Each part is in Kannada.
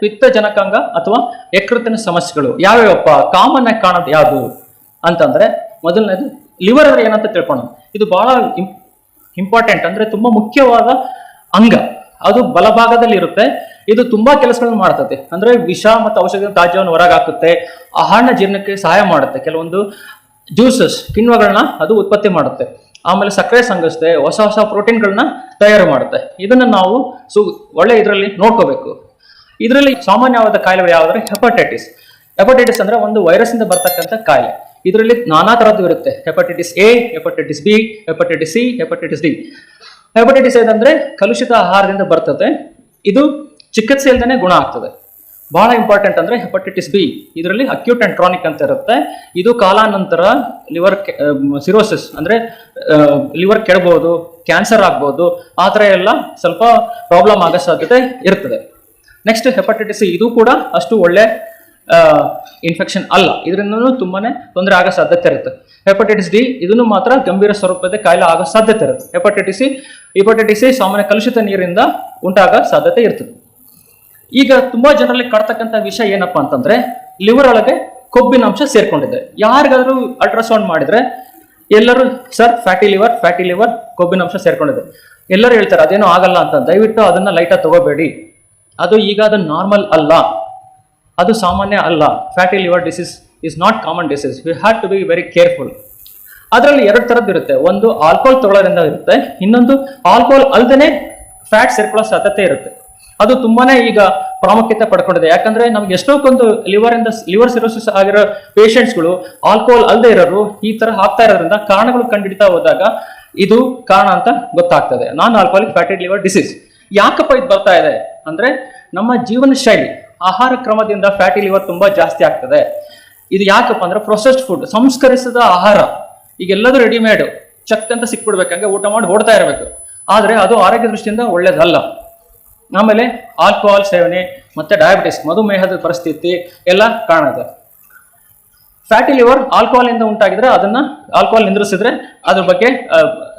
ಪಿತ್ತಜನಕಾಂಗ ಅಥವಾ ಯಕೃತಿನ ಸಮಸ್ಯೆಗಳು ಯಾವ್ಯಾವಪ್ಪ? ಕಾಮನ್ ಆಗಿ ಕಾಣೋದು ಯಾವುದು? ಅಂತಂದ್ರೆ ಮೊದಲನೇದು ಲಿವರ್ ಅಂದ್ರೆ ಏನಂತ ತಿಳ್ಕೊಳ್ಳೋಣ. ಇದು ಬಹಳ ಇಂಪಾರ್ಟೆಂಟ್ ಅಂದ್ರೆ ತುಂಬಾ ಮುಖ್ಯವಾದ ಅಂಗ. ಅದು ಬಲಭಾಗದಲ್ಲಿ ಇರುತ್ತೆ ಇದು ತುಂಬಾ ಕೆಲಸಗಳನ್ನು ಮಾಡ್ತದೆ. ಅಂದ್ರೆ ವಿಷ ಮತ್ತು ಔಷಧಿಯ ತಾಜ್ಯವನ್ನು ಹೊರಗಾಕುತ್ತೆ. ಆಹಾರನ ಜೀರ್ಣಕ್ಕೆ ಸಹಾಯ ಮಾಡುತ್ತೆ. ಕೆಲವೊಂದು ಜ್ಯೂಸಸ್, ಕಿಣ್ವಗಳನ್ನ ಅದು ಉತ್ಪತ್ತಿ ಮಾಡುತ್ತೆ. ಆಮೇಲೆ ಸಕ್ಕರೆ ಸಂಗಿಸುತ್ತೆ ಹೊಸ ಹೊಸ ಪ್ರೋಟೀನ್ಗಳನ್ನ ತಯಾರು ಮಾಡುತ್ತೆ. ಇದನ್ನ ನಾವು ಸು, ಒಳ್ಳೆ ಇದರಲ್ಲಿ ನೋಡ್ಕೋಬೇಕು. ಇದರಲ್ಲಿ ಸಾಮಾನ್ಯವಾದ ಕಾಯಿಲೆಗಳು ಯಾವ್ದಾದ್ರೆ ಹೆಪಟೈಟಿಸ್ ಹೆಪಟೈಟಿಸ್ ಅಂದ್ರೆ ಒಂದು ವೈರಸ್ ಇಂದ ಬರ್ತಕ್ಕಂಥ ಕಾಯಿಲೆ. ಇದರಲ್ಲಿ ನಾನಾ ತರದ್ದು ಇರುತ್ತೆ. Hepatitis A hepatitis B hepatitis C hepatitis D hepatitis ಏನಂದ್ರೆ ಕಲುಷಿತ ಆಹಾರದಿಂದ ಬರ್ತದೆ. ಇದು ಚಿಕಿತ್ಸೆ ಇಲ್ದೇನೆ ಗುಣ ಆಗ್ತದೆ. ಬಹಳ ಇಂಪಾರ್ಟೆಂಟ್ ಅಂದ್ರೆ ಹೆಪಟೈಟಿಸ್ ಬಿ ಇದರಲ್ಲಿ ಅಕ್ಯೂಟ್ ಅಂಡ್ ಟ್ರಾನಿಕ್ ಅಂತ ಇರುತ್ತೆ. ಇದು ಕಾಲಾನಂತರ ಲಿವರ್ ಸಿರೋಸಿಸ್ ಅಂದ್ರೆ ಲಿವರ್ ಕೆಡಬಹುದು ಕ್ಯಾನ್ಸರ್ ಆಗ್ಬೋದು ಆ ಥರ ಎಲ್ಲ ಸ್ವಲ್ಪ ಪ್ರಾಬ್ಲಮ್ ಆಗೋ ಸಾಧ್ಯತೆ ಇರ್ತದೆ. ನೆಕ್ಸ್ಟ್ ಹೆಪಟೈಟಿಸ್ ಇದು ಕೂಡ ಅಷ್ಟು ಒಳ್ಳೆ ಇನ್ಫೆಕ್ಷನ್ ಅಲ್ಲ. ಇದರಿಂದನೂ ತುಂಬಾನೇ ತೊಂದರೆ ಆಗೋ ಸಾಧ್ಯತೆ ಇರುತ್ತೆ. ಹೆಪಟೈಟಿಸ್ ಡಿ ಇದನ್ನು ಮಾತ್ರ ಗಂಭೀರ ಸ್ವರೂಪದ ಕಾಯಿಲೆ ಆಗೋ ಸಾಧ್ಯತೆ ಇರುತ್ತೆ. ಹೆಪಟೈಟಿಸ್ ಸಿ ಹೆಪಟೈಟಿಸ್ ಸಿ ಸಾಮಾನ್ಯ ಕಲುಷಿತ ನೀರಿಂದ ಉಂಟಾಗೋ ಸಾಧ್ಯತೆ ಇರ್ತದೆ. ಈಗ ತುಂಬಾ ಜನರಲ್ಲಿ ಕಾಡ್ತಕ್ಕಂಥ ವಿಷಯ ಏನಪ್ಪಾ ಅಂತಂದ್ರೆ ಲಿವರ್ ಒಳಗೆ ಕೊಬ್ಬಿನ ಅಂಶ ಸೇರ್ಕೊಂಡಿದೆ. ಯಾರಿಗಾದರೂ ಅಲ್ಟ್ರಾಸೌಂಡ್ ಮಾಡಿದ್ರೆ, ಎಲ್ಲರೂ, sir fatty liver fatty liver ಕೊಬ್ಬಿನ ಅಂಶ ಸೇರ್ಕೊಂಡಿದೆ. ಎಲ್ಲರೂ ಹೇಳ್ತಾರೆ, ಅದೇನೋ ಆಗಲ್ಲ ಅಂತ. ದಯವಿಟ್ಟು ಅದನ್ನ ಲೈಟಾಗಿ ತಗೋಬೇಡಿ. ಅದು ಈಗ ಅದು ನಾರ್ಮಲ್ ಅಲ್ಲ. ಅದು ಸಾಮಾನ್ಯ ಅಲ್ಲ. Fatty liver disease is not common disease we have to be very careful ಅದರಲ್ಲಿ ಎರಡು ಥರದ್ದು ಇರುತ್ತೆ. ಒಂದು ಆಲ್ಕೋಹಾಲ್ ತಗೊಳ್ಳೋದ್ರಿಂದ ಇರುತ್ತೆ. ಇನ್ನೊಂದು ಆಲ್ಕೋಹಾಲ್ ಅಲ್ಲದೆ ಫ್ಯಾಟ್ ಸೇರ್ಕೊಳ್ಳೋ ಸಾಧ್ಯತೆ ಇರುತ್ತೆ. ಅದು ತುಂಬಾನೇ ಈಗ ಪ್ರಾಮುಖ್ಯತೆ ಪಡ್ಕೊಂಡಿದೆ. ಯಾಕಂದ್ರೆ ನಮ್ಗೆ ಎಷ್ಟೊಂದು ಲಿವರ್ ಇಂದ ಲಿವರ್ ಸಿರೋಸಿಸ್ ಆಗಿರೋ ಪೇಷಂಟ್ಸ್ಗಳು ಆಲ್ಕೋಹಾಲ್ ಅಲ್ಲದೆ ಇರೋರು ಈ ತರ ಹಾಕ್ತಾ ಇರೋದ್ರಿಂದ ಕಾರಣಗಳು ಕಂಡುಹಿಡಿತಾ ಹೋದಾಗ ಇದು ಕಾರಣ ಅಂತ ಗೊತ್ತಾಗ್ತದೆ. Non alcoholic fatty liver disease ಯಾಕಪ್ಪ ಇದು ಬರ್ತಾ ಇದೆ? ಅಂದ್ರೆ ನಮ್ಮ ಜೀವನ ಶೈಲಿ, ಆಹಾರ ಕ್ರಮದಿಂದ ಫ್ಯಾಟಿ ಲಿವರ್ ತುಂಬಾ ಜಾಸ್ತಿ ಆಗ್ತದೆ. ಇದು ಯಾಕಪ್ಪ ಅಂದ್ರೆ ಪ್ರೊಸೆಸ್ಡ್ ಫುಡ್ ಸಂಸ್ಕರಿಸಿದ ಆಹಾರ, ಈಗೆಲ್ಲದೂ ರೆಡಿಮೇಡ್ ಚಕ್ ಅಂತ ಸಿಕ್ಬಿಡ್ಬೇಕಂಗೆ ಊಟ ಮಾಡಿ ಓಡ್ತಾ ಇರಬೇಕು. ಆದರೆ ಅದು ಆರೋಗ್ಯ ದೃಷ್ಟಿಯಿಂದ ಒಳ್ಳೇದಲ್ಲ. ಆಮೇಲೆ ಆಲ್ಕೋಹಾಲ್ ಸೇವನೆ, ಮತ್ತೆ ಡಯಾಬಿಟಿಸ್ ಮಧುಮೇಹದ ಪರಿಸ್ಥಿತಿ ಎಲ್ಲ ಕಾಣುತ್ತೆ. ಫ್ಯಾಟಿ ಲಿವರ್ ಆಲ್ಕೋಹಾಲ್ ಇಂದ ಉಂಟಾಗಿದ್ರೆ ಅದನ್ನ ಆಲ್ಕೋಹಾಲ್ ನಿಂದ್ರಿಸಿದ್ರೆ ಅದ್ರ ಬಗ್ಗೆ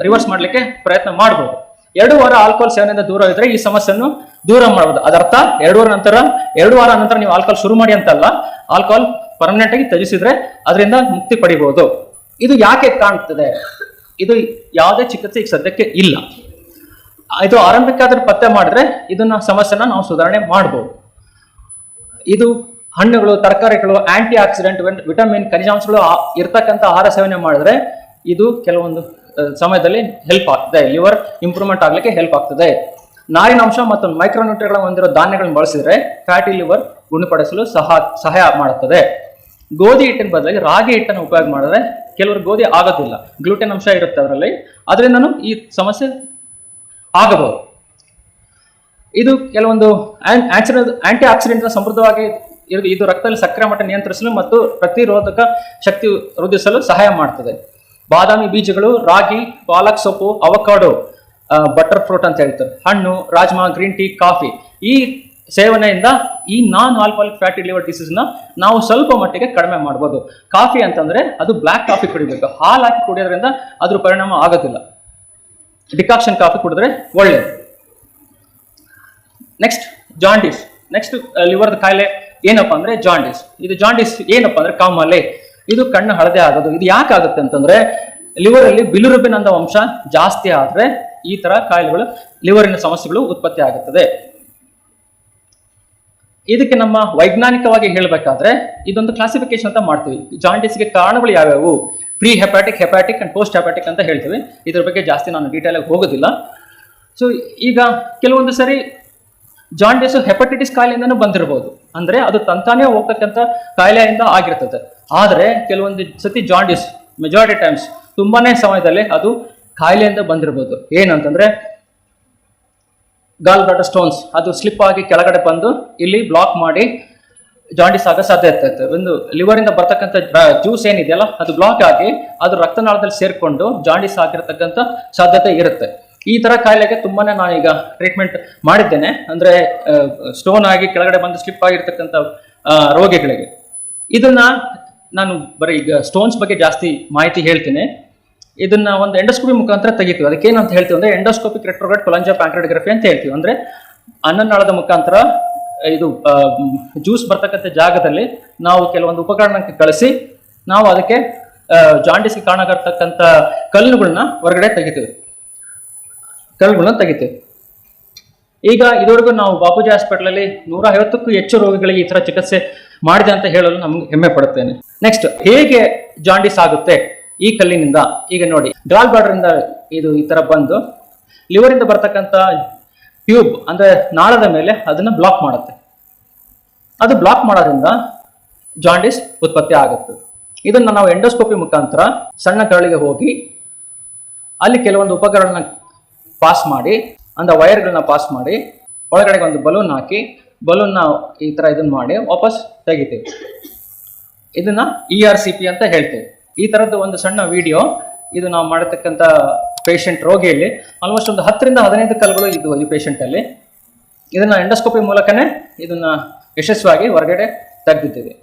ರಿವರ್ಸ್ ಮಾಡ್ಲಿಕ್ಕೆ ಪ್ರಯತ್ನ ಮಾಡ್ಬೋದು. ಎರಡು ವಾರ ಆಲ್ಕೋಹಾಲ್ ಸೇವನೆಯಿಂದ ದೂರ ಇದ್ರೆ ಈ ಸಮಸ್ಯೆಯನ್ನು ದೂರ ಮಾಡಬಹುದು ಅದರ್ಥ, ಎರಡು ವಾರ ನಂತರ, ಎರಡು ವಾರ ನಂತರ ನೀವು ಆಲ್ಕೋಹಾಲ್ ಶುರು ಮಾಡಿ ಅಂತಲ್ಲ ಆಲ್ಕೋಹಾಲ್ ಪರ್ಮನೆಂಟ್ ಆಗಿ ತ್ಯಜಿಸಿದ್ರೆ ಅದರಿಂದ ಮುಕ್ತಿ ಪಡಿಬಹುದು ಇದು ಯಾಕೆ ಕಾಣ್ತದೆ? ಇದು ಯಾವುದೇ ಚಿಕಿತ್ಸೆ ಈಗ ಸದ್ಯಕ್ಕೆ ಇಲ್ಲ. ಇದು ಆರಂಭಿಕ ಆದ್ರೆ ಪತ್ತೆ ಮಾಡಿದ್ರೆ ಇದನ್ನ ಸಮಸ್ಯೆನ ನಾವು ಸುಧಾರಣೆ ಮಾಡಬಹುದು ಇದು ಹಣ್ಣುಗಳು, ತರಕಾರಿಗಳು ಆಂಟಿ ಆಕ್ಸಿಡೆಂಟ್ ವಿಟಮಿನ್ ಖನಿಜಾಂಶಗಳು ಇರ್ತಕ್ಕಂಥ ಆಹಾರ ಸೇವನೆ ಮಾಡಿದ್ರೆ ಇದು ಕೆಲವೊಂದು ಸಮಯದಲ್ಲಿ ಹೆಲ್ಪ್ ಆಗ್ತದೆ. ಲಿವರ್ ಇಂಪ್ರೂವ್ಮೆಂಟ್ ಆಗಲಿಕ್ಕೆ ಹೆಲ್ಪ್ ಆಗ್ತದೆ. ನಾರಿನಾಂಶ ಮತ್ತು ಮೈಕ್ರೋನ್ಯೂಟ್ರಿಗಳನ್ನು ಹೊಂದಿರೋ ಧಾನ್ಯಗಳನ್ನು ಬಳಸಿದರೆ ಫ್ಯಾಟಿ ಲಿವರ್ ಗುಣಪಡಿಸಲು ಸಹ, ಸಹಾಯ ಮಾಡುತ್ತದೆ ಗೋಧಿ ಹಿಟ್ಟಿನ ಬದಲಾಗಿ ರಾಗಿ ಹಿಟ್ಟನ್ನು ಉಪಯೋಗ ಮಾಡಿದ್ರೆ ಕೆಲವರು ಗೋಧಿ ಆಗೋದಿಲ್ಲ. ಗ್ಲೂಟೆನ್ ಅಂಶ ಇರುತ್ತೆ ಅದರಲ್ಲಿ. ಅದರಿಂದನೂ ಈ ಸಮಸ್ಯೆ ಆಗಬಹುದು. ಇದು ಕೆಲವೊಂದು ಆಂಟಿ ಆಕ್ಸಿಡೆಂಟ್ ಸಮೃದ್ಧವಾಗಿ ಇದು ರಕ್ತದಲ್ಲಿ ಸಕ್ಕರೆ ಮಟ್ಟ ನಿಯಂತ್ರಿಸಲು ಮತ್ತು ಪ್ರತಿರೋಧಕ ಶಕ್ತಿ ವೃದ್ಧಿಸಲು ಸಹಾಯ ಮಾಡ್ತದೆ. ಬಾದಾಮಿ ಬೀಜಗಳು, ರಾಗಿ, ಪಾಲಕ್ ಸೊಪ್ಪು, ಅವಕಾಡೋ ಬಟರ್ ಫ್ರೂಟ್ ಅಂತ ಹೇಳ್ತಾರೆ. ಹಣ್ಣು, ರಾಜ್ಮಾ ಗ್ರೀನ್ ಟೀ ಕಾಫಿ ಈ ಸೇವನೆಯಿಂದ ಈ ನಾನ್ ಆಲ್ಕೋಹಾಲಿಕ್ ಫ್ಯಾಟಿ ಲಿವರ್ ಡಿಸೀಸ್ನ ನಾವು ಸ್ವಲ್ಪ ಮಟ್ಟಿಗೆ ಕಡಿಮೆ ಮಾಡ್ಬೋದು. ಕಾಫಿ ಅಂತಂದ್ರೆ ಅದು ಬ್ಲ್ಯಾಕ್ ಕಾಫಿ ಕುಡಿಬೇಕು. ಹಾಲು ಹಾಕಿ ಕುಡಿಯೋದ್ರಿಂದ ಅದ್ರ ಪರಿಣಾಮ ಆಗೋದಿಲ್ಲ. ಡಿಕಾಕ್ಷನ್ ಕಾಫಿ ಕುಡಿದ್ರೆ ಒಳ್ಳೇದು ನೆಕ್ಸ್ಟ್ ಜಾಂಡಿಸ್ ನೆಕ್ಸ್ಟ್ ಲಿವರ್ದ ಕಾಯಿಲೆ ಏನಪ್ಪಾ ಅಂದರೆ ಜಾಂಡಿಸ್ ಇದು ಜಾಂಡಿಸ್ ಏನಪ್ಪಾ ಅಂದ್ರೆ ಕಾಮಾಲೆ. ಇದು ಕಣ್ಣು ಹಳದೆ ಆಗೋದು. ಇದು ಯಾಕೆ ಆಗುತ್ತೆ ಅಂತಂದ್ರೆ ಲಿವರ್ ಅಲ್ಲಿ ಬಿಲಿರುಬಿನ್ ಅನ್ನೋ ಅಂಶ ಜಾಸ್ತಿ ಆದ್ರೆ ಈ ತರ ಕಾಯಿಲೆಗಳು ಲಿವರಿನ ಸಮಸ್ಯೆಗಳು ಉತ್ಪತ್ತಿ ಆಗುತ್ತದೆ. ಇದಕ್ಕೆ ನಮ್ಮ ವೈಜ್ಞಾನಿಕವಾಗಿ ಹೇಳಬೇಕಾದ್ರೆ, ಇದೊಂದು ಕ್ಲಾಸಿಫಿಕೇಶನ್ ಅಂತ ಮಾಡ್ತೀವಿ. ಜಾಂಡಿಸ್ಗೆ ಕಾರಣಗಳು ಯಾವ್ಯಾವು? Pre hepatic hepatic and post hepatic ಅಂತ ಹೇಳ್ತೀವಿ. ಇದ್ರ ಬಗ್ಗೆ ಜಾಸ್ತಿ ನಾನು ಡೀಟೇಲ್ ಆಗಿ ಹೋಗೋದಿಲ್ಲ. ಸೊ ಈಗ ಕೆಲವೊಂದು ಸರಿ ಜಾಂಡಿಸು ಹೆಪಟೈಟಿಸ್ ಕಾಯಿಲೆಯಿಂದನೂ ಬಂದಿರಬಹುದು ಅಂದ್ರೆ ಅದು ತಂತಾನೇ ಹೋಗ್ತಕ್ಕಂಥ ಕಾಯಿಲೆಯಿಂದ ಆಗಿರ್ತದೆ. ಆದರೆ ಕೆಲವೊಂದು ಸತಿ ಜಾಂಡಿಸ್ ಮೆಜಾರಿಟಿ ಟೈಮ್ಸ್ ತುಂಬಾ ಸಮಯದಲ್ಲಿ ಅದು ಕಾಯಿಲೆಯಿಂದ ಬಂದಿರ್ಬೋದು. ಏನಂತಂದರೆ ಗಾಲ್ ಬ್ಲಾಡರ್ ಸ್ಟೋನ್ಸ್ ಅದು ಸ್ಲಿಪ್ ಆಗಿ ಕೆಳಗಡೆ ಬಂದು ಇಲ್ಲಿ ಬ್ಲಾಕ್ ಮಾಡಿ ಜಾಂಡಿಸ್ ಆಗೋ ಸಾಧ್ಯ ಇರ್ತೈತೆ ಒಂದು ಲಿವರಿಂದ ಬರ್ತಕ್ಕಂಥ ಜ್ಯೂಸ್ ಏನಿದೆಯಲ್ಲ, ಅದು ಬ್ಲಾಕ್ ಆಗಿ ಅದು ರಕ್ತನಾಳದಲ್ಲಿ ಸೇರಿಕೊಂಡು ಜಾಂಡಿಸ್ ಆಗಿರತಕ್ಕಂಥ ಸಾಧ್ಯತೆ ಇರುತ್ತೆ. ಈ ಥರ ಕಾಯಿಲೆಗೆ ತುಂಬಾ ನಾನು ಈಗ ಟ್ರೀಟ್ಮೆಂಟ್ ಮಾಡಿದ್ದೇನೆ. ಅಂದರೆ ಸ್ಟೋನ್ ಆಗಿ ಕೆಳಗಡೆ ಬಂದು ಸ್ಲಿಪ್ ಆಗಿರ್ತಕ್ಕಂಥ ರೋಗಿಗಳಿಗೆ. ಇದನ್ನ ನಾನು ಬರೀ ಈಗ ಸ್ಟೋನ್ಸ್ ಬಗ್ಗೆ ಜಾಸ್ತಿ ಮಾಹಿತಿ ಹೇಳ್ತೀನಿ. ಇದನ್ನ ಒಂದು ಎಂಡೋಸ್ಕೋಪಿ ಮುಖಾಂತರ ತೆಗಿತೀವಿ. ಅದಕ್ಕೆ ಏನಂತ ಹೇಳ್ತೀವಿ ಅಂದ್ರೆ ಎಂಡೋಸ್ಕೋಪಿಕ್ ರೆಟ್ರೋಗ್ರೇಟ್ ಕೊಲಂಜಾ ಪ್ಯಾಂಕ್ರೋಗ್ರಫಿ ಅಂತ ಹೇಳ್ತೀವಿ. ಅಂದ್ರೆ ಅನ್ನನಾಳದ ಮುಖಾಂತರ, ಇದು ಜ್ಯೂಸ್ ಬರ್ತಕ್ಕಂಥ ಜಾಗದಲ್ಲಿ ನಾವು ಕೆಲವೊಂದು ಉಪಕರಣಕ್ಕೆ ಕಳಿಸಿ, ನಾವು ಅದಕ್ಕೆ ಜಾಂಡಿಸ್ಗೆ ಕಾಣಕರ್ತಕ್ಕಂಥ ಕಲ್ಲುಗಳನ್ನ ಹೊರಗಡೆ ತೆಗಿತೀವಿ. ಕಲ್ಲುಗಳನ್ನ ತೆಗಿತೀವಿ. ಈಗ ಇದುವರೆಗೂ ನಾವು ಬಾಪೂಜಿ ಹಾಸ್ಪಿಟಲಲ್ಲಿ ನೂರ ಐವತ್ತಕ್ಕೂ ಹೆಚ್ಚು ರೋಗಿಗಳಿಗೆ ಈ ಥರ ಚಿಕಿತ್ಸೆ ಮಾಡಿದೆ ಅಂತ ಹೇಳಲು ನಮ್ಗೆ ಹೆಮ್ಮೆ ಪಡುತ್ತೇನೆ. ನೆಕ್ಸ್ಟ್ ಹೇಗೆ ಜಾಂಡಿಸ್ ಆಗುತ್ತೆ? ಈ ಕಲ್ಲಿನಿಂದ, ಈಗ ನೋಡಿ, ಡ್ರಾಲ್ ಬಾರ್ಡರಿಂದ ಇದು ಈ ತರ ಬಂದು, ಲಿವರಿಂದ ಬರ್ತಕ್ಕಂಥ ಟ್ಯೂಬ್, ಅಂದ್ರೆ ನಾಳದ ಮೇಲೆ ಅದನ್ನ ಬ್ಲಾಕ್ ಮಾಡುತ್ತೆ. ಅದು ಬ್ಲಾಕ್ ಮಾಡೋದ್ರಿಂದ ಜಾಂಡಿಸ್ ಉತ್ಪತ್ತಿ ಆಗುತ್ತೆ. ಇದನ್ನು ನಾವು ಎಂಡೋಸ್ಕೋಪಿ ಮುಖಾಂತರ ಸಣ್ಣ ಕರಳಿಗೆ ಹೋಗಿ, ಅಲ್ಲಿ ಕೆಲವೊಂದು ಉಪಕರಣ ಪಾಸ್ ಮಾಡಿ ಅಂದ್ರೆ ವೈರ್ಗಳನ್ನ ಪಾಸ್ ಮಾಡಿ ಒಳಗಡೆ ಒಂದು ಬಲೂನ್ ಹಾಕಿ ಬಲೂನ್ನ ಈ ತರ ಇದನ್ನ ಮಾಡಿ ವಾಪಸ್ ತೆಗಿತೀವಿ. ಇದನ್ನ ಇ ಆರ್ ಸಿ ಪಿ ಅಂತ ಹೇಳ್ತೇವೆ. ಈ ಥರದ್ದು ಒಂದು ಸಣ್ಣ ವಿಡಿಯೋ ಇದು ನಾವು ಮಾಡತಕ್ಕಂಥ ಪೇಷಂಟ್ ರೋಗಿಯಲ್ಲಿ. ಆಲ್ಮೋಸ್ಟ್ ಒಂದು ಹತ್ತರಿಂದ ಹದಿನೈದು ಕಲ್ಗಳು ಇದು ಈ ಪೇಷಂಟಲ್ಲಿ ಇದನ್ನ ಎಂಡೋಸ್ಕೋಪಿ ಮೂಲಕನೇ ಇದನ್ನ ಯಶಸ್ವಿಯಾಗಿ ಹೊರಗಡೆ ತೆಗೆದಿದ್ದೇವೆ.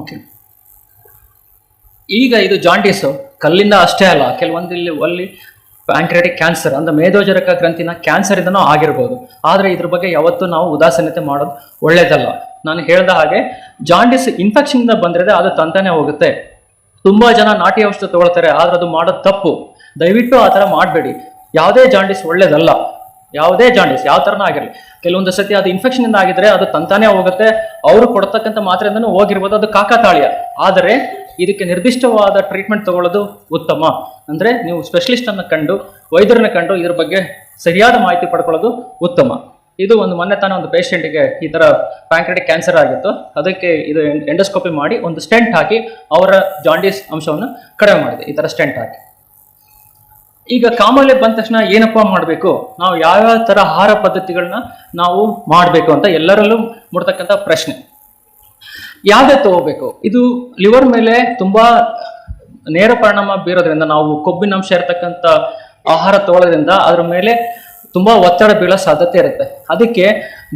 ಓಕೆ ಈಗ ಇದು ಜಾಂಡೀಸು ಕಲ್ಲಿಂದ ಅಷ್ಟೇ ಅಲ್ಲ, ಕೆಲವೊಂದು ಇಲ್ಲಿ ಅಲ್ಲಿ ಪ್ಯಾಂಕ್ರೆಟಿಕ್ ಕ್ಯಾನ್ಸರ್ ಅಂದರೆ ಮೇಧೋಜರಕ ಗ್ರಂಥಿನ ಕ್ಯಾನ್ಸರ್ ಇದನ್ನೂ ಆಗಿರ್ಬೋದು. ಆದರೆ ಇದ್ರ ಬಗ್ಗೆ ಯಾವತ್ತೂ ನಾವು ಉದಾಸೀನತೆ ಮಾಡೋದು ಒಳ್ಳೇದಲ್ಲ. ನಾನು ಹೇಳಿದ ಹಾಗೆ ಜಾಂಡೀಸ್ ಇನ್ಫೆಕ್ಷನ್ ಇಂದ ಬಂದ್ರೆ ಅದು ತಂತಾನೆ ಹೋಗುತ್ತೆ. ತುಂಬ ಜನ ನಾಟಿ ಔಷಧ ತಗೊಳ್ತಾರೆ, ಆದರೆ ಅದು ಮಾಡೋದು ತಪ್ಪು. ದಯವಿಟ್ಟು ಆ ಥರ ಮಾಡಬೇಡಿ. ಯಾವುದೇ ಜಾಂಡೀಸ್ ಒಳ್ಳೇದಲ್ಲ. ಯಾವುದೇ ಜಾಂಡೀಸ್ ಯಾವ ಥರನೂ ಆಗಿರಲಿ. ಕೆಲವೊಂದು ಸತಿ ಅದು ಇನ್ಫೆಕ್ಷನ್ ಆಗಿದ್ರೆ ಅದು ತಂತಾನೇ ಹೋಗುತ್ತೆ. ಅವರು ಕೊಡ್ತಕ್ಕಂಥ ಮಾತ್ರೆಯಿಂದನೂ ಹೋಗಿರ್ಬೋದು. ಅದು ಕಾಕತಾಳೀಯ. ಆದರೆ ಇದಕ್ಕೆ ನಿರ್ದಿಷ್ಟವಾದ ಟ್ರೀಟ್ಮೆಂಟ್ ತಗೊಳ್ಳೋದು ಉತ್ತಮ. ಅಂದ್ರೆ ನೀವು ಸ್ಪೆಷಲಿಸ್ಟ್ ಅನ್ನ ಕಂಡು, ವೈದ್ಯರನ್ನ ಕಂಡು ಇದ್ರ ಬಗ್ಗೆ ಸರಿಯಾದ ಮಾಹಿತಿ ಪಡ್ಕೊಳ್ಳೋದು ಉತ್ತಮ. ಇದು ಒಂದು ಮೊನ್ನೆ ತಾನೇ ಒಂದು ಪೇಷಂಟ್ಗೆ ಈ ತರ ಪ್ಯಾಂಕ್ರೆಟಿಕ್ ಕ್ಯಾನ್ಸರ್ ಆಗಿತ್ತು. ಅದಕ್ಕೆ ಇದು ಎಂಡೋಸ್ಕೋಪಿ ಮಾಡಿ ಒಂದು ಸ್ಟೆಂಟ್ ಹಾಕಿ ಅವರ ಜಾಂಡೀಸ್ ಅಂಶವನ್ನು ಕಡಿಮೆ ಮಾಡಿದೆ. ಈ ತರ ಸ್ಟೆಂಟ್ ಹಾಕಿ. ಈಗ ಕಾಮಾಲೆ ಬಂದ ತಕ್ಷಣ ಏನಪ್ಪ ಮಾಡಬೇಕು? ನಾವು ಯಾವ್ಯಾವ ತರ ಆಹಾರ ಪದ್ಧತಿಗಳನ್ನ ನಾವು ಮಾಡಬೇಕು ಅಂತ ಎಲ್ಲರಲ್ಲೂ ಮೂಡ್ತಕ್ಕಂಥ ಪ್ರಶ್ನೆ. ಯಾವುದೇ ತಗೋಬೇಕು. ಇದು ಲಿವರ್ ಮೇಲೆ ತುಂಬಾ ನೇರ ಪರಿಣಾಮ ಬೀರೋದ್ರಿಂದ ನಾವು ಕೊಬ್ಬಿನಂಶ ಇರತಕ್ಕಂಥ ಆಹಾರ ತಗೊಳ್ಳೋದ್ರಿಂದ ಅದ್ರ ಮೇಲೆ ತುಂಬಾ ಒತ್ತಡ ಬೀಳೋ ಸಾಧ್ಯತೆ ಇರುತ್ತೆ. ಅದಕ್ಕೆ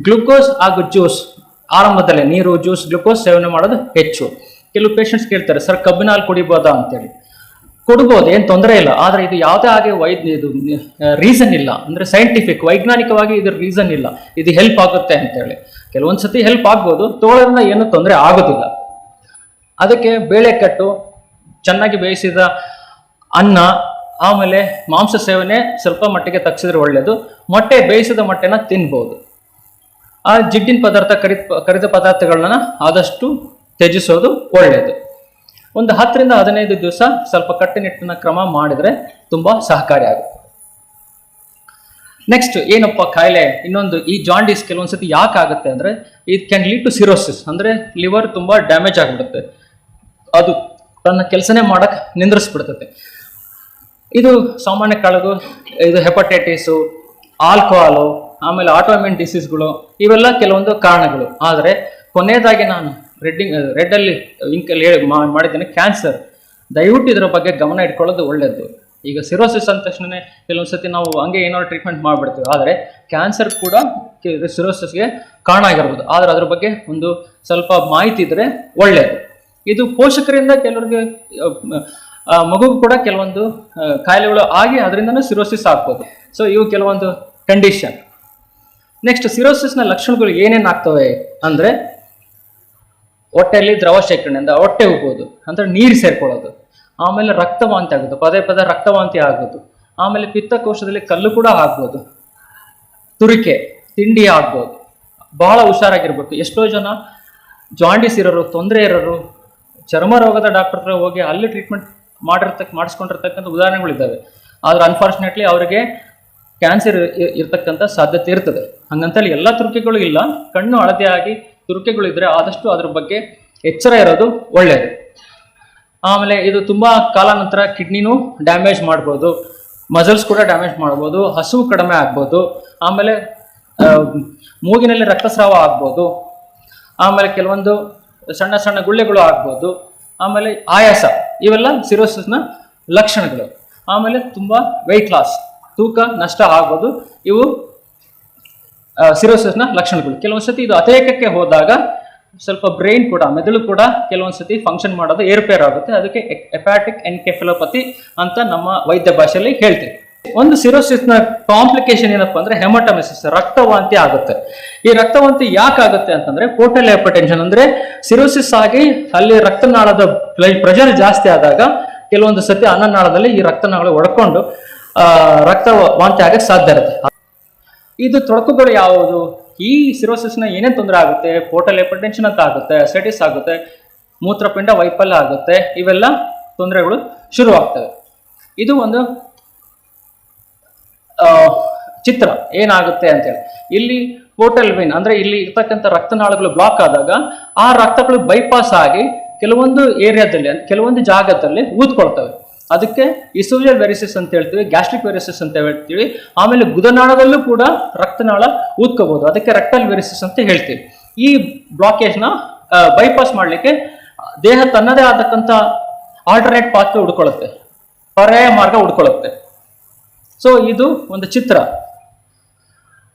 ಗ್ಲುಕೋಸ್ ಹಾಗೂ ಜ್ಯೂಸ್ ಆರಂಭದಲ್ಲೇ ನೀರು, ಜ್ಯೂಸ್, ಗ್ಲುಕೋಸ್ ಸೇವನೆ ಮಾಡೋದು ಹೆಚ್ಚು. ಕೆಲವು ಪೇಷಂಟ್ಸ್ ಕೇಳ್ತಾರೆ, ಸರ್ ಕಬ್ಬಿನ ಹಾಲು ಕುಡಿಬೋದಾ? ಅಂತೇಳಿ. ಕೊಡ್ಬೋದು, ಏನು ತೊಂದರೆ ಇಲ್ಲ. ಆದರೆ ಇದು ಯಾವುದೇ ಹಾಗೆ ವೈದ್ಯ ಇದು ರೀಸನ್ ಇಲ್ಲ. ಅಂದರೆ ಸೈಂಟಿಫಿಕ್ ವೈಜ್ಞಾನಿಕವಾಗಿ ಇದ್ರ ರೀಸನ್ ಇಲ್ಲ. ಇದು ಹೆಲ್ಪ್ ಆಗುತ್ತೆ ಅಂತೇಳಿ. ಕೆಲವೊಂದು ಸತಿ ಹೆಲ್ಪ್ ಆಗ್ಬೋದು. ತಗೊಳ್ಳೋದ್ರಿಂದ ಏನು ತೊಂದರೆ ಆಗೋದಿಲ್ಲ. ಅದಕ್ಕೆ ಬೇಳೆ ಕಟ್ಟು ಚೆನ್ನಾಗಿ ಬೇಯಿಸಿದ ಅನ್ನ, ಆಮೇಲೆ ಮಾಂಸ ಸೇವನೆ ಸ್ವಲ್ಪ ಮಟ್ಟಿಗೆ ತಗ್ಸಿದ್ರೆ ಒಳ್ಳೆಯದು ಮೊಟ್ಟೆ, ಬೇಯಿಸಿದ ಮೊಟ್ಟೆನ ತಿನ್ಬೋದು. ಆ, ಜಿಡ್ಡಿನ ಪದಾರ್ಥ ಕರಿದ ಕರಿದ ಪದಾರ್ಥಗಳನ್ನ ಆದಷ್ಟು ತ್ಯಜಿಸೋದು ಒಳ್ಳೆಯದು ಒಂದು ಹತ್ತರಿಂದ ಹದಿನೈದು ದಿವಸ ಸ್ವಲ್ಪ ಕಟ್ಟುನಿಟ್ಟಿನ ಕ್ರಮ ಮಾಡಿದರೆ ತುಂಬ ಸಹಕಾರಿ ಆಗುತ್ತೆ. ನೆಕ್ಸ್ಟ್ ಏನಪ್ಪ ಕಾಯಿಲೆ? ಇನ್ನೊಂದು, ಈ ಜಾಂಡೀಸ್ ಕೆಲವೊಂದ್ಸತಿ ಯಾಕೆ ಆಗುತ್ತೆ ಅಂದರೆ it can lead to cirrhosis ಅಂದರೆ ಲಿವರ್ ತುಂಬ ಡ್ಯಾಮೇಜ್ ಆಗಿಬಿಡುತ್ತೆ. ಅದು ತನ್ನ ಕೆಲಸನೇ ಮಾಡೋಕ್ಕೆ ನಿಂದ್ರಿಸ್ಬಿಡ್ತದೆ. ಇದು ಸಾಮಾನ್ಯ ಕಾಳಗು, ಇದು ಹೆಪಟೈಟಿಸು ಆಲ್ಕೋಹಾಲು ಆಮೇಲೆ ಆಟೋಮಿನ್ ಡಿಸೀಸ್ಗಳು ಇವೆಲ್ಲ ಕೆಲವೊಂದು ಕಾರಣಗಳು. ಆದರೆ ಕೊನೆಯದಾಗಿ ನಾನು ರೆಡ್ಡಿಂಗ್ ರೆಡ್ಡಲ್ಲಿ ಇಂಕಲ್ಲಿ ಹೇಳಿ ಮಾಡಿದ್ದೇನೆ. ಕ್ಯಾನ್ಸರ್ ದಯವಿಟ್ಟು ಇದರ ಬಗ್ಗೆ ಗಮನ ಇಟ್ಕೊಳ್ಳೋದು ಒಳ್ಳೆಯದು ಈಗ ಸಿರೋಸಿಸ್ ಅಂದ ತಕ್ಷಣನೇ ಕೆಲವೊಂದು ಸತಿ ನಾವು ಹಂಗೆ ಏನಾದ್ರು ಟ್ರೀಟ್ಮೆಂಟ್ ಮಾಡಿಬಿಡ್ತೀವಿ. ಆದರೆ ಕ್ಯಾನ್ಸರ್ ಕೂಡ ಸಿರೋಸಿಸ್ಗೆ ಕಾರಣ ಆಗಿರ್ಬೋದು. ಆದರೆ ಅದ್ರ ಬಗ್ಗೆ ಒಂದು ಸ್ವಲ್ಪ ಮಾಹಿತಿ ಇದ್ದರೆ ಒಳ್ಳೆಯದು ಇದು ಪೋಷಕರಿಂದ ಕೆಲವರಿಗೆ ಮಗು ಕೂಡ ಕೆಲವೊಂದು ಕಾಯಿಲೆಗಳು ಆಗಿ ಅದರಿಂದನೂ ಸಿರೋಸಿಸ್ ಆಗ್ಬೋದು. ಸೊ ಇವು ಕೆಲವೊಂದು ಕಂಡೀಷನ್ ನೆಕ್ಸ್ಟ್ ಸಿರೋಸಿಸ್ನ ಲಕ್ಷಣಗಳು ಏನೇನು ಆಗ್ತವೆ ಅಂದ್ರೆ ಹೊಟ್ಟೆಯಲ್ಲಿ ದ್ರವ ಶೇಖರಣೆಯಿಂದ ಹೊಟ್ಟೆ ಹೋಗೋದು ಅಂದ್ರೆ ನೀರು ಸೇರ್ಕೊಳ್ಳೋದು, ಆಮೇಲೆ ರಕ್ತವಾಂತಿ ಆಗೋದು, ಪದೇ ಪದೇ ರಕ್ತವಾಂತಿ ಆಗೋದು, ಆಮೇಲೆ ಪಿತ್ತಕೋಶದಲ್ಲಿ ಕಲ್ಲು ಕೂಡ ಆಗ್ಬೋದು, ತುರಿಕೆ, ತಿಂಡಿ ಆಗ್ಬೋದು, ಬಹಳ ಹುಷಾರಾಗಿರ್ಬೇಕು. ಎಷ್ಟೋ ಜನ ಜಾಂಡಿಸ್ ಇರೋರು, ತೊಂದರೆ ಇರೋರು, ಚರ್ಮ ರೋಗದ ಡಾಕ್ಟರ್ ಹತ್ರ ಹೋಗಿ ಅಲ್ಲಿ ಟ್ರೀಟ್ಮೆಂಟ್ ಮಾಡಿರ್ತಕ್ಕ ಮಾಡಿಸ್ಕೊಂಡಿರ್ತಕ್ಕಂಥ ಉದಾಹರಣೆಗಳಿದ್ದಾವೆ. ಆದ್ರೆ ಅನ್ಫಾರ್ಚುನೇಟ್ಲಿ ಅವರಿಗೆ ಕ್ಯಾನ್ಸರ್ ಇರ್ತಕ್ಕಂಥ ಸಾಧ್ಯತೆ ಇರ್ತದೆ. ಹಂಗಂತೇಳಿ ಎಲ್ಲ ತುರಿಕೆಗಳು ಇಲ್ಲ. ಕಣ್ಣು ಹಳದಿ ಆಗಿ ತುರಿಕೆಗಳು ಇದ್ರೆ ಆದಷ್ಟು ಅದ್ರ ಬಗ್ಗೆ ಎಚ್ಚರ ಇರೋದು ಒಳ್ಳೆಯದು ಆಮೇಲೆ ಇದು ತುಂಬಾ ಕಾಲಾನಂತರ ಕಿಡ್ನಿನೂ ಡ್ಯಾಮೇಜ್ ಮಾಡ್ಬೋದು. ಮಸಲ್ಸ್ ಕೂಡ ಡ್ಯಾಮೇಜ್ ಮಾಡ್ಬೋದು. ಹಸು ಕಡಿಮೆ ಆಗ್ಬೋದು. ಆಮೇಲೆ ಮೂಗಿನಲ್ಲಿ ರಕ್ತಸ್ರಾವ ಆಗ್ಬೋದು. ಆಮೇಲೆ ಕೆಲವೊಂದು ಸಣ್ಣ ಸಣ್ಣ ಗುಳ್ಳೆಗಳು ಆಗ್ಬೋದು. ಆಮೇಲೆ ಆಯಾಸ, ಇವೆಲ್ಲ ಸಿರೋಸಿಸ್ನ ಲಕ್ಷಣಗಳು. ಆಮೇಲೆ ತುಂಬಾ ವೆಯ್ಟ್ ಲಾಸ್ ತೂಕ ನಷ್ಟ ಆಗ್ಬೋದು. ಇವು ಸಿರೋಸಿಸ್ನ ಲಕ್ಷಣಗಳು. ಕೆಲವೊಂದು ಸತಿ ಇದು ಅತೇಕಕ್ಕೆ ಹೋದಾಗ ಸ್ವಲ್ಪ ಬ್ರೈನ್ ಕೂಡ, ಮೆದುಳು ಕೂಡ ಕೆಲವೊಂದ್ಸತಿ ಫಂಕ್ಷನ್ ಮಾಡೋದು ಏರ್ಪೇರ್ ಆಗುತ್ತೆ. ಅದಕ್ಕೆ ಎಪ್ಯಾಟಿಕ್ ಎನ್ಕೆಫೆಲೋಪತಿ ಅಂತ ನಮ್ಮ ವೈದ್ಯ ಭಾಷೆಯಲ್ಲಿ ಹೇಳ್ತೀವಿ ಒಂದು ಸಿರೋಸಿಸ್ನ ಕಾಂಪ್ಲಿಕೇಶನ್ ಏನಪ್ಪಾ ಅಂದ್ರೆ ಹೆಮಟಮಿಸಿಸ್ ರಕ್ತವಾಂತಿ ಆಗುತ್ತೆ. ಈ ರಕ್ತವಾಂತಿ ಯಾಕೆ ಆಗುತ್ತೆ ಅಂತಂದ್ರೆ ಪೋರ್ಟಲ್ ಹೈಪರ್ಟೆನ್ಷನ್ ಅಂದ್ರೆ ಸಿರೋಸಿಸ್ ಆಗಿ ಅಲ್ಲಿ ರಕ್ತನಾಳದ ಪ್ರೆಷರ್ ಜಾಸ್ತಿ ಆದಾಗ ಕೆಲವೊಂದು ಸತಿ ಅನ್ನನಾಳದಲ್ಲಿ ಈ ರಕ್ತನಾಳ ಒಡ್ಕೊಂಡು ರಕ್ತ ವಾಂತಿ ಆಗಕ್ಕೆ ಸಾಧ್ಯ ಇರುತ್ತೆ. ಇದು ತೊಡಕುಗಳು ಯಾವುದು? ಈ ಸಿರೋಸಿಸ್ನ ಏನೇನು ತೊಂದರೆ ಆಗುತ್ತೆ? ಪೋರ್ಟಲ್ ಹೈಪರ್ಟೆನ್ಷನ್ ಅಂತ ಆಗುತ್ತೆ ಅಸೆಟಿಸ್ ಆಗುತ್ತೆ, ಮೂತ್ರಪಿಂಡ ವೈಫಲ್ಯ ಆಗುತ್ತೆ, ಇವೆಲ್ಲ ತೊಂದರೆಗಳು ಶುರುವಾಗ್ತವೆ. ಇದು ಒಂದು ಚಿತ್ರ, ಏನಾಗುತ್ತೆ ಅಂತೇಳಿ ಇಲ್ಲಿ ಪೋರ್ಟಲ್ ವಿನ್ ಅಂದ್ರೆ ಇಲ್ಲಿ ಇರ್ತಕ್ಕಂಥ ರಕ್ತನಾಳಗಳು ಬ್ಲಾಕ್ ಆದಾಗ ಆ ರಕ್ತಗಳು ಬೈಪಾಸ್ ಆಗಿ ಕೆಲವೊಂದು ಏರಿಯಾದಲ್ಲಿ ಕೆಲವೊಂದು ಜಾಗದಲ್ಲಿ ಊದ್ಕೊಳ್ತವೆ. ಅದಕ್ಕೆ ಇಸೋಜಲ್ ವೆರಿಸಿಸ್ ಅಂತ ಹೇಳ್ತೀವಿ ಗ್ಯಾಸ್ಟ್ರಿಕ್ ವೆರಿಸಿಸ್ ಅಂತ ಹೇಳ್ತೀವಿ. ಆಮೇಲೆ ಗುದನಾಳದಲ್ಲೂ ಕೂಡ ರಕ್ತನಾಳ ಊದ್ಕೋಬಹುದು ಅದಕ್ಕೆ ರೆಕ್ಟಲ್ ವೆರಿಸಿಸ್ ಅಂತ ಹೇಳ್ತೀವಿ. ಈ ಬ್ಲಾಕೇಜ್ನ ಬೈಪಾಸ್ ಮಾಡಲಿಕ್ಕೆ ದೇಹ ತನ್ನದೇ ಆದಕ್ಕಂಥ ಆಲ್ಟರ್ನೇಟ್ ಪಾತ್ ಹುಡ್ಕೊಳ್ಳುತ್ತೆ ಪರ್ಯಾಯ ಮಾರ್ಗ ಹುಡ್ಕೊಳ್ಳುತ್ತೆ ಸೊ ಇದು ಒಂದು ಚಿತ್ರ.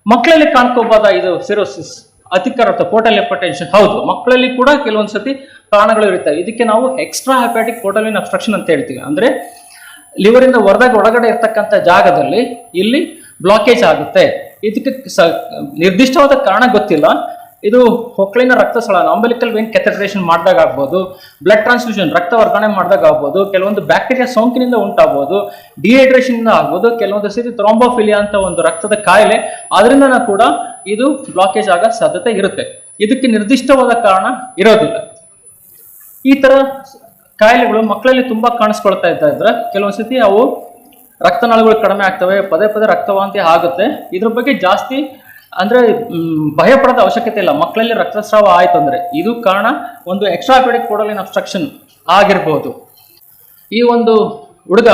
ಮಕ್ಕಳಲ್ಲಿ ಕಾಣ್ಕೋಬೋದ ಇದು ಸಿರೋಸಿಸ್ ಅತಿಕರತ ಪೋರ್ಟಲ್ ಹೆಪಟೆನ್ಷನ್ ಹೌದು, ಮಕ್ಕಳಲ್ಲಿ ಕೂಡ ಕೆಲವೊಂದು ಸತಿ ಕಾರಣಗಳು ಇರುತ್ತವೆ. ಇದಕ್ಕೆ ನಾವು ಎಕ್ಸ್ಟ್ರಾ ಹೆಪಾಟಿಕ್ ಪೋರ್ಟಲಿನ್ ಅಬ್ಸ್ಟ್ರಕ್ಷನ್ ಅಂತ ಹೇಳ್ತೀವಿ. ಅಂದರೆ ಲಿವರಿಂದ ಹೊರದಾಗ ಒಳಗಡೆ ಇರ್ತಕ್ಕಂಥ ಜಾಗದಲ್ಲಿ ಇಲ್ಲಿ ಬ್ಲಾಕೇಜ್ ಆಗುತ್ತೆ. ಇದಕ್ಕೆ ಸ, ನಿರ್ದಿಷ್ಟವಾದ ಕಾರಣ ಗೊತ್ತಿಲ್ಲ. ಇದು ಹೊಕ್ಕಳಿನ ರಕ್ತಸ್ರಾವ ಅಂಬಲಿಕಲ್ ವೇನ್ ಕೆಥೆಟ್ರೇಷನ್ ಮಾಡಿದಾಗ ಆಗ್ಬೋದು ಬ್ಲಡ್ ಟ್ರಾನ್ಸ್ಫ್ಯೂಷನ್ ರಕ್ತ ವರ್ಗಾವಣೆ ಮಾಡಿದಾಗ ಆಗ್ಬೋದು, ಕೆಲವೊಂದು ಬ್ಯಾಕ್ಟೀರಿಯಾ ಸೋಂಕಿನಿಂದ ಉಂಟಾಗ್ಬೋದು ಡಿಹೈಡ್ರೇಷನ್ ಆಗ್ಬೋದು, ಕೆಲವೊಂದು ಸರಿ ಥ್ರೋಂಬೋಫಿಲಿಯಾ ಅಂತ ಒಂದು ರಕ್ತದ ಕಾಯಿಲೆ. ಅದರಿಂದನೂ ಕೂಡ ಇದು ಬ್ಲಾಕೇಜ್ ಆಗೋ ಸಾಧ್ಯತೆ ಇರುತ್ತೆ. ಇದಕ್ಕೆ ನಿರ್ದಿಷ್ಟವಾದ ಕಾರಣ ಇರೋದಿಲ್ಲ. ಈ ತರ ಕಾಯಿಲೆಗಳು ಮಕ್ಕಳಲ್ಲಿ ತುಂಬಾ ಕಾಣಿಸ್ಕೊಳ್ತಾ ಇದ್ದ ಇದ್ರೆ ಕೆಲವೊಂದು ಸತಿ ಅವು ರಕ್ತನಾಳಗಳು ಕಡಿಮೆ ಆಗ್ತವೆ, ಪದೇ ಪದೇ ರಕ್ತವಾಂತಿ ಆಗುತ್ತೆ. ಇದ್ರ ಬಗ್ಗೆ ಜಾಸ್ತಿ ಅಂದ್ರೆ ಭಯ ಪಡದ ಅವಶ್ಯಕತೆ ಇಲ್ಲ. ಮಕ್ಕಳಲ್ಲಿ ರಕ್ತಸ್ರಾವ ಆಯ್ತು ಅಂದ್ರೆ ಇದು ಕಾರಣ ಒಂದು ಎಕ್ಸ್ಟ್ರಾ ಪೀಡಿಕ್ ಕೋಡಲಿನ್ ಅಬ್ಸ್ಟ್ರಕ್ಷನ್ ಆಗಿರ್ಬೋದು. ಈ ಒಂದು ಹುಡುಗ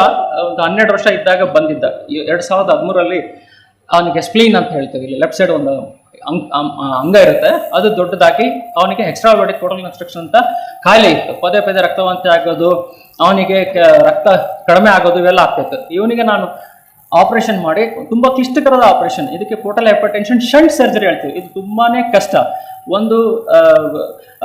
ಒಂದು ಹನ್ನೆರಡು ವರ್ಷ ಇದ್ದಾಗ ಬಂದಿದ್ದ. ಎರಡ್ ಸಾವಿರದ ಹದಿಮೂರಲ್ಲಿ ಅವನಿಗೆ ಸ್ಪ್ಲೀನ್ ಅಂತ ಹೇಳ್ತೇವೆ ಇಲ್ಲಿ ಲೆಫ್ಟ್ ಸೈಡ್ ಒಂದು ಅಂಗ್ ಇರುತ್ತೆ. ಅದು ದೊಡ್ಡದಾಗಿ ಅವನಿಗೆ ಎಕ್ಸ್ಟ್ರಾಬಡಿಕ್ ಟೋಟಲ್ ಕನ್ಸ್ಟ್ರಕ್ಷನ್ ಅಂತ ಖಾಲಿ ಇತ್ತು. ಪದೇ ಪದೇ ರಕ್ತವಂತಿ ಆಗೋದು, ಅವನಿಗೆ ರಕ್ತ ಕಡಿಮೆ ಆಗೋದು ಇವೆಲ್ಲ ಆಗ್ತಿತ್ತು. ಇವನಿಗೆ ನಾನು ಆಪರೇಷನ್ ಮಾಡಿ, ತುಂಬಾ ಕ್ಲಿಷ್ಟಕರದ ಆಪರೇಷನ್ ಇದಕ್ಕೆ total hypertension shunt surgery ಹೇಳ್ತೀವಿ. ಇದು ತುಂಬಾನೇ ಕಷ್ಟ. ಒಂದು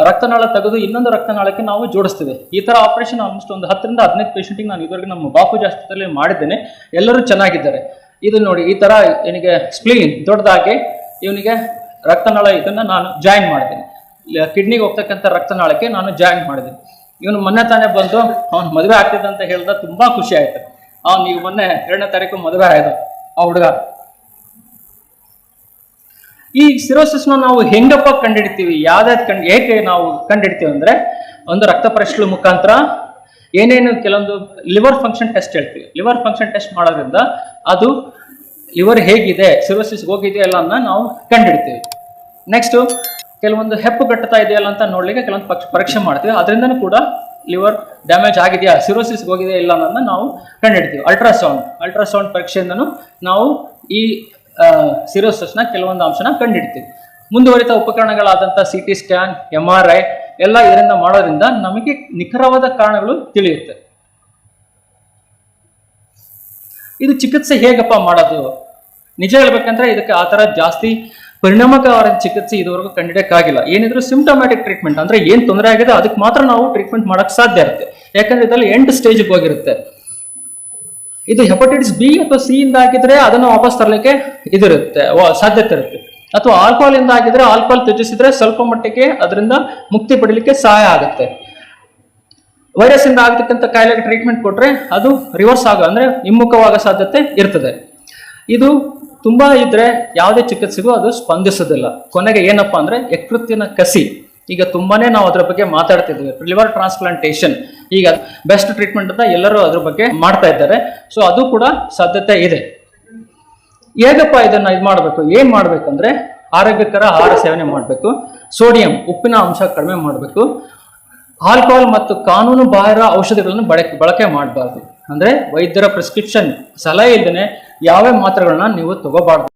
ರಕ್ತನಾಳ ತೆಗೆದು ಇನ್ನೊಂದು ರಕ್ತನಾಳಕ್ಕೆ ನಾವು ಜೋಡಿಸ್ತೀವಿ. ಈ ಥರ ಆಪರೇಷನ್ ಆಲ್ಮೋಸ್ಟ್ ಒಂದು ಹತ್ತರಿಂದ ಹದಿನೈದು ಪೇಷಂಟಿಗೆ ನಾನು ಇದುವರೆಗೆ ನಮ್ಮ ಬಾಪೂಜಿ ಆಸ್ಪತ್ರೆಯಲ್ಲಿ ಮಾಡಿದ್ದೇನೆ. ಎಲ್ಲರೂ ಚೆನ್ನಾಗಿದ್ದಾರೆ. ಇದು ನೋಡಿ, ಈ ಥರ ನನಗೆ ಸ್ಪ್ಲೀನ್ ದೊಡ್ಡದಾಗಿ ಇವನಿಗೆ ರಕ್ತನಾಳ ಇದನ್ನ ನಾನು ಜಾಯಿನ್ ಮಾಡಿದ್ದೀನಿ ಕಿಡ್ನಿಗೆ ಹೋಗ್ತಕ್ಕಂಥ ರಕ್ತನಾಳಕ್ಕೆ ನಾನು ಜಾಯಿನ್ ಮಾಡಿದ್ದೀನಿ. ಇವನು ಮೊನ್ನೆ ತಾನೇ ಬಂದು, ಅವ್ನು ಮದುವೆ ಆಗ್ತಿದ್ದ ಅಂತ ಹೇಳ್ದ ತುಂಬ ಖುಷಿ ಆಯಿತು. ಅವ್ನು ಈಗ ಮೊನ್ನೆ ಎರಡನೇ ತಾರೀಕು ಮದುವೆ ಆಯ್ತು ಆ ಹುಡುಗ. ಈ ಸಿರೋಸಿಸ್ನ ನಾವು ಹೆಂಗಪ್ಪ ಕಂಡಿಡ್ತೀವಿ? ಯಾವ್ದಾದ್ ಕಂಡು ಏಕೆ ನಾವು ಕಂಡಿಡ್ತೀವಿ ಅಂದ್ರೆ, ಒಂದು ರಕ್ತ ಪರೀಕ್ಷೆಗಳ ಮುಖಾಂತರ ಏನೇನು ಕೆಲವೊಂದು ಲಿವರ್ ಫಂಕ್ಷನ್ ಟೆಸ್ಟ್ ಹೇಳ್ತೀವಿ. ಲಿವರ್ ಫಂಕ್ಷನ್ ಟೆಸ್ಟ್ ಮಾಡೋದ್ರಿಂದ ಅದು ಲಿವರ್ ಹೇಗಿದೆ ಸಿರೋಸಿಸ್ ಹೋಗಿದೆಯಲ್ಲ ಅನ್ನ ನಾವು ಕಂಡಿಡ್ತೀವಿ ನೆಕ್ಸ್ಟ್ ಕೆಲವೊಂದು ಹೆಪ್ಪು ಕಟ್ಟುತ್ತಾ ಇದೆಯಲ್ಲ ಅಂತ ನೋಡ್ಲಿಕ್ಕೆ ಕೆಲವೊಂದು ಪಕ್ಷ ಪರೀಕ್ಷೆ ಮಾಡ್ತೀವಿ. ಅದರಿಂದನೂ ಕೂಡ ಲಿವರ್ ಡ್ಯಾಮೇಜ್ ಆಗಿದೆಯಾ ಸಿರೋಸಿಸ್ ಹೋಗಿದೆಯಾ ಇಲ್ಲ ಅನ್ನೋದನ್ನ ನಾವು ಕಂಡುಹಿಡ್ತೀವಿ. ಅಲ್ಟ್ರಾಸೌಂಡ್ ಅಲ್ಟ್ರಾಸೌಂಡ್ ಪರೀಕ್ಷೆಯಿಂದನೂ ನಾವು ಈ ಸಿರೋಸಿಸ್ನ ಕೆಲವೊಂದು ಅಂಶನ ಕಂಡುಹಿಡ್ತೀವಿ. ಮುಂದುವರಿತ ಉಪಕರಣಗಳಾದಂಥ C T scan M R I ಎಲ್ಲ ಇದರಿಂದ ಮಾಡೋದ್ರಿಂದ ನಮಗೆ ನಿಖರವಾದ ಕಾರಣಗಳು ತಿಳಿಯುತ್ತೆ. ಇದು ಚಿಕಿತ್ಸೆ ಹೇಗಪ್ಪ ಮಾಡೋದು? ನಿಜ ಹೇಳ್ಬೇಕಂದ್ರೆ ಇದಕ್ಕೆ ಆ ಥರ ಜಾಸ್ತಿ ಪರಿಣಾಮಕಾರಿ ಚಿಕಿತ್ಸೆ ಇದುವರೆಗೂ ಕಂಡಿಡಕ್ಕಾಗಿಲ್ಲ ಏನಿದ್ರು ಸಿಂಪ್ಟಮ್ಯಾಟಿಕ್ ಟ್ರೀಟ್ಮೆಂಟ್ ಅಂದ್ರೆ ಏನು ತೊಂದರೆ ಆಗಿದೆ ಅದಕ್ಕೆ ಮಾತ್ರ ನಾವು ಟ್ರೀಟ್ಮೆಂಟ್ ಮಾಡಕ್ ಸಾಧ್ಯ ಇರುತ್ತೆ. ಯಾಕಂದ್ರೆ ಇದರಲ್ಲಿ ಎಂಟು ಸ್ಟೇಜ್ಗೆ ಹೋಗಿರುತ್ತೆ. ಇದು ಹೆಪಟೈಟಿಸ್ ಬಿ ಅಥವಾ ಸಿ ಇಂದ ಆಗಿದ್ರೆ ಅದನ್ನು ವಾಪಸ್ ತರಲಿಕ್ಕೆ ಇದಿರುತ್ತೆ ಸಾಧ್ಯತೆ ಇರುತ್ತೆ. ಅಥವಾ ಆಲ್ಕೋಹಾಲ್ ಇಂದ ಆಗಿದ್ರೆ ಆಲ್ಕೋಹಾಲ್ ತ್ಯಜಿಸಿದ್ರೆ ಸ್ವಲ್ಪ ಮಟ್ಟಿಗೆ ಅದರಿಂದ ಮುಕ್ತಿ ಪಡಲಿಕ್ಕೆ ಸಹಾಯ ಆಗುತ್ತೆ. ವೈರಸ್ ಇಂದ ಆಗ್ತಕ್ಕಂಥ ಕಾಯಿಲೆಗೆ ಟ್ರೀಟ್ಮೆಂಟ್ ಕೊಟ್ರೆ ಅದು ರಿವರ್ಸ್ ಆಗೋ, ಅಂದ್ರೆ ಹಿಮ್ಮುಖವಾಗೋ ಸಾಧ್ಯತೆ ಇರ್ತದೆ. ಇದು ತುಂಬಾ ಇದ್ರೆ ಯಾವುದೇ ಚಿಕಿತ್ಸೆಗೂ ಅದು ಸ್ಪಂದಿಸೋದಿಲ್ಲ. ಕೊನೆಗೆ ಏನಪ್ಪಾ ಅಂದರೆ ಯಕೃತ್ತಿನ ಕಸಿ. ಈಗ ತುಂಬಾನೇ ನಾವು ಅದ್ರ ಬಗ್ಗೆ ಮಾತಾಡ್ತಿದ್ವಿ. ಲಿವರ್ ಟ್ರಾನ್ಸ್ಪ್ಲಾಂಟೇಷನ್ ಈಗ ಬೆಸ್ಟ್ ಟ್ರೀಟ್ಮೆಂಟ್ ಅಂತ ಎಲ್ಲರೂ ಅದ್ರ ಬಗ್ಗೆ ಮಾಡ್ತಾ ಇದ್ದಾರೆ. ಸೊ ಅದು ಕೂಡ ಸಾಧ್ಯತೆ ಇದೆ. ಹೇಗಪ್ಪ ಇದನ್ನ ಇದು ಮಾಡಬೇಕು? ಏನು ಮಾಡಬೇಕಂದ್ರೆ ಆರೋಗ್ಯಕರ ಆಹಾರ ಸೇವನೆ ಮಾಡಬೇಕು. ಸೋಡಿಯಂ, ಉಪ್ಪಿನ ಅಂಶ ಕಡಿಮೆ ಮಾಡಬೇಕು. ಆಲ್ಕೋಹಾಲ್ ಮತ್ತು ಕಾನೂನು ಬಾಹಿರ ಔಷಧಿಗಳನ್ನು ಬಳಕೆ ಬಳಕೆ ಮಾಡಬಾರ್ದು. ಅಂದ್ರೆ ವೈದ್ಯರ ಪ್ರಿಸ್ಕ್ರಿಪ್ಷನ್ ಸಲಹೆ ಇಲ್ಲದೆ ಯಾವ್ಯಾವ ಮಾತ್ರೆಗಳನ್ನ ನೀವು ತಗೋಬಾರ್ದು.